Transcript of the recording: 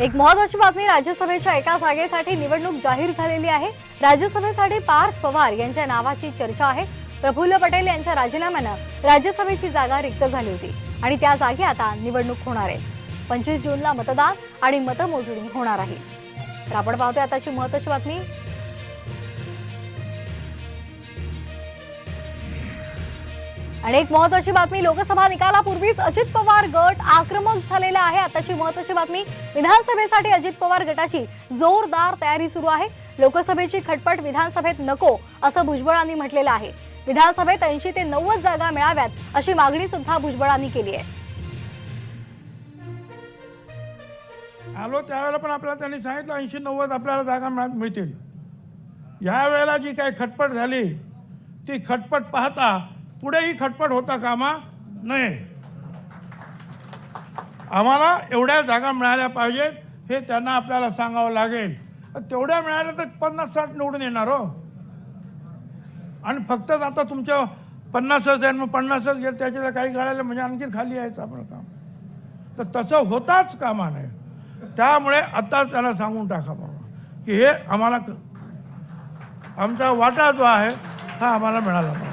एक महत्वाची बातमी राज्यसभेच्या एका जागेसाठी निवडणूक जाहीर झालेली आहे. राज्यसभेसाठी पार्थ पवार यांच्या नावाची चर्चा आहे. प्रफुल्ल पटेल यांच्या राजीनाम्यानं राज्यसभेची जागा रिक्त झाली होती आणि त्या जागी आता निवडणूक होणार आहे. पंचवीस जूनला मतदान आणि मतमोजणी होणार आहे. तर आपण पाहतोय आताची महत्वाची बातमी. आणि एक महत्वाची बातमी लोकसभा निकालापूर्वीच अजित पवार गट आक्रमक झालेला आहे. आताची महत्वाची बातमी विधानसभेसाठी अजित पवार गटाची जोरदार तयारी सुरू आहे. लोकसभेची खटपट विधानसभेत नको असं भुजबळांनी म्हटलेलं आहे. विधानसभेत ऐंशी ते नव्वद जागा मिळाव्यात अशी मागणी सुद्धा भुजबळांनी केली आहे. आलो त्यावेळेला पण आपल्याला त्यांनी सांगितलं ऐंशी नव्वद आपल्याला जागा मिळत मिळतील. या वेळेला जी काही खटपट झाली ती खटपट पाहता पुढेही खटपट होता कामा नये. आम्हाला एवढ्या जागा मिळाल्या पाहिजेत हे त्यांना आपल्याला सांगावं लागेल. तेवढ्या मिळाल्या तर पन्नास साठ निवडून येणार हो. आणि फक्तच आता तुमच्या पन्नासच आहे मग पन्नासच गेलं त्याच्या काही गाड्याला म्हणजे आणखी खाली यायचं आपलं काम. तर तसं होताच कामा नये. त्यामुळे आता त्याला सांगून टाका बाबा की हे आम्हाला क- आमचा वाटा जो आहे हा आम्हाला मिळाला पाहिजे.